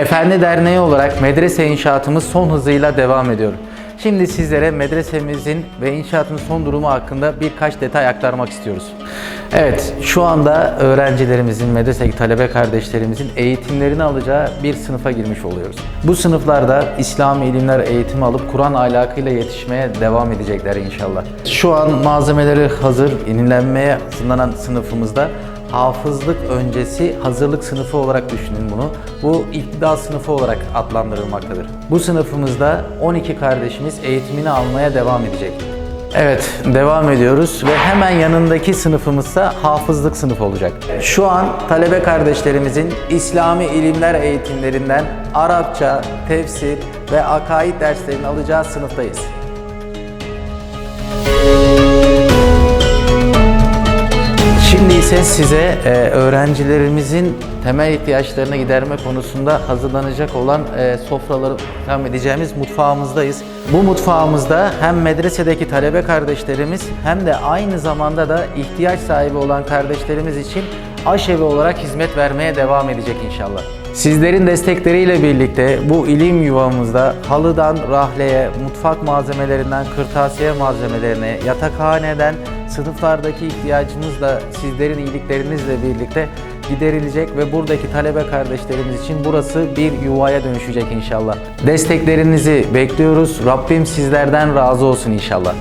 Efendi Derneği olarak medrese inşaatımız son hızıyla devam ediyor. Şimdi sizlere medresemizin ve inşaatın son durumu hakkında birkaç detay aktarmak istiyoruz. Evet, şu anda öğrencilerimizin, medresedeki talebe kardeşlerimizin eğitimlerini alacağı bir sınıfa girmiş oluyoruz. Bu sınıflarda İslami ilimler eğitimi alıp Kur'an ahlakıyla yetişmeye devam edecekler inşallah. Şu an malzemeleri hazır, inilenmeye hazırlanan sınıfımızda hafızlık öncesi hazırlık sınıfı olarak düşünün bunu. Bu iktidal sınıfı olarak adlandırılmaktadır. Bu sınıfımızda 12 kardeşimiz eğitimini almaya devam edecek. Evet, devam ediyoruz ve hemen yanındaki sınıfımızsa hafızlık sınıfı olacak. Şu an talebe kardeşlerimizin İslami ilimler eğitimlerinden Arapça, tefsir ve akaid derslerini alacağı sınıftayız. İse size e, öğrencilerimizin temel ihtiyaçlarını giderme konusunda hazırlanacak olan e, sofraları ikram edeceğimiz mutfağımızdayız. Bu mutfağımızda hem medresedeki talebe kardeşlerimiz hem de aynı zamanda da ihtiyaç sahibi olan kardeşlerimiz için aşevi olarak hizmet vermeye devam edecek inşallah. Sizlerin destekleriyle birlikte bu ilim yuvamızda halıdan rahleye, mutfak malzemelerinden kırtasiye malzemelerine, yatakhaneden sınıflardaki ihtiyacımız da sizlerin iyiliklerinizle birlikte giderilecek ve buradaki talebe kardeşlerimiz için burası bir yuvaya dönüşecek inşallah. Desteklerinizi bekliyoruz. Rabbim sizlerden razı olsun inşallah.